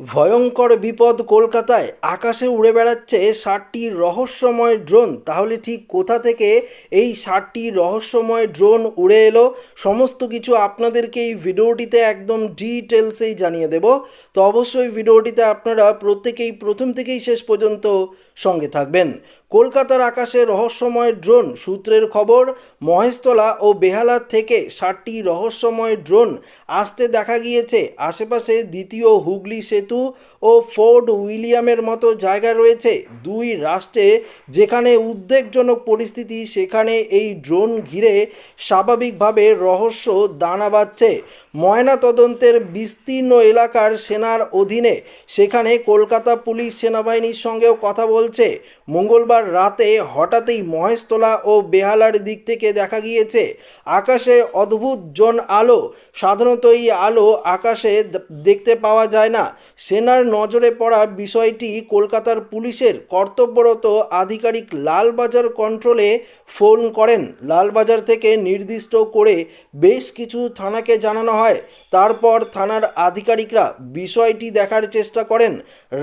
ভয়ঙ্কর বিপদ কলকাতায় আকাশে উড়ে বেড়াচ্ছে ষাটটি রহস্যময় ড্রোন। তাহলে ঠিক কোথা থেকে এই ষাটটি রহস্যময় ড্রোন উড়ে এলো? সমস্ত কিছু আপনাদেরকে এই ভিডিওটিতে একদম ডিটেলসেই জানিয়ে দেব। তো অবশ্যই ভিডিওটিতে আপনারা প্রত্যেকেই, প্রথম থেকেই শেষ পর্যন্ত সঙ্গে থাকবেন। কলকাতার আকাশে রহস্যময় ড্রোন সূত্রের খবর, মহেশতলা ও বেহালা থেকে ষাটটি রহস্যময় ড্রোন আসতে দেখা গিয়েছে। আশেপাশে দ্বিতীয় হুগলি সেতু ও ফোর্ট উইলিয়ামের মতো জায়গা রয়েছে। দুই রাষ্ট্রে যেখানে উদ্বেগজনক পরিস্থিতি, সেখানে এই ড্রোন ঘিরে স্বাভাবিকভাবে রহস্য দানা বাঁধছে। ময়না তদন্তের বিস্তীর্ণ এলাকার সেনার অধীনে সেখানে কলকাতা পুলিশ সেনাবাহিনীর সঙ্গেও কথা বলছে। মঙ্গলবার রাতে হঠাৎই মহেশতলা ও বেহালার দিক থেকে দেখা গিয়েছে, আকাশে অদ্ভুত জন আলো সাধারণত এই আলো আকাশে দেখতে পাওয়া যায় না। সেনার নজরে পড়া বিষয়টি কলকাতার পুলিশের কর্তব্যরত আধিকারিক লালবাজার কন্ট্রোলে ফোন করেন। লালবাজার থেকে নির্দিষ্ট করে বেশ কিছু থানাকে জানানো হয়। তারপর থানার আধিকারিকরা বিষয়টি দেখার চেষ্টা করেন।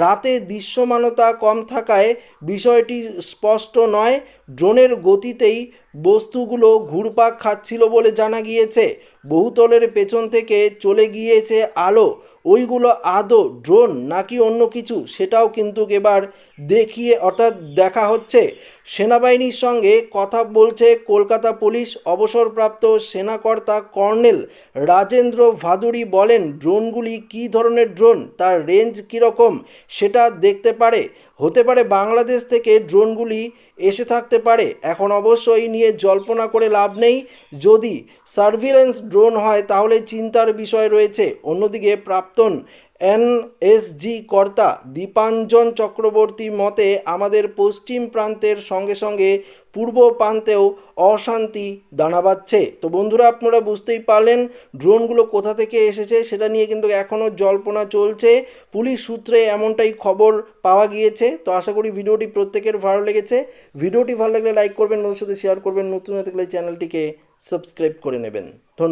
রাতে দৃশ্যমানতা কম থাকায় বিষয়টি স্পষ্ট নয়। ড্রোনের গতিতেই বস্তুগুলো ঘুরপাক খাচ্ছিল বলে জানা গিয়েছে। বহুতলের পেছন থেকে চলে গিয়েছে আলো। ওইগুলো আদৌ ড্রোন নাকি অন্য কিছু সেটাও কিন্তু এবার দেখিয়ে অর্থাৎ দেখা হচ্ছে। সেনাবাহিনীর সঙ্গে কথা বলছে কলকাতা পুলিশ অবসরপ্রাপ্ত সেনাকর্তা কর্নেল রাজেন্দ্র ভাদুরী বলেন, ড্রোনগুলি কী ধরনের ড্রোন? তার রেঞ্জ কীরকম? সেটা দেখতে পারে। হতে পারে বাংলাদেশ থেকে ড্রোনগুলি এসে থাকতে পারে। এখন অবশ্যই নিয়ে জল্পনা করে লাভ নেই। যদি সার্ভিলেন্স ড্রোন হয়, তাহলে চিন্তার বিষয় রয়েছে। অন্যদিকে প্রাক্তন এনএসজি কর্তা দীপাঞ্জন চক্রবর্তী মতে, আমাদের পশ্চিম প্রান্তের সঙ্গে সঙ্গে পূর্ব প্রান্তেও অশান্তি দানা বাঁধছে। তো বন্ধুরা, আপনারা বুঝতেই পারলেন ড্রোনগুলো কোথা থেকে এসেছে, সেটা নিয়ে কিন্তু এখনও জল্পনা চলছে। পুলিশ সূত্রে এমনটাই খবর পাওয়া গিয়েছে। তো আশা করি ভিডিওটি প্রত্যেকের ভালো লেগেছে। ভিডিওটি ভালো লাগলে লাইক করবেন বন্ধুর সাথে শেয়ার করবেন। নতুন হয়ে থাকলে চ্যানেলটিকে সাবস্ক্রাইব করে নেবেন। ধন্যবাদ।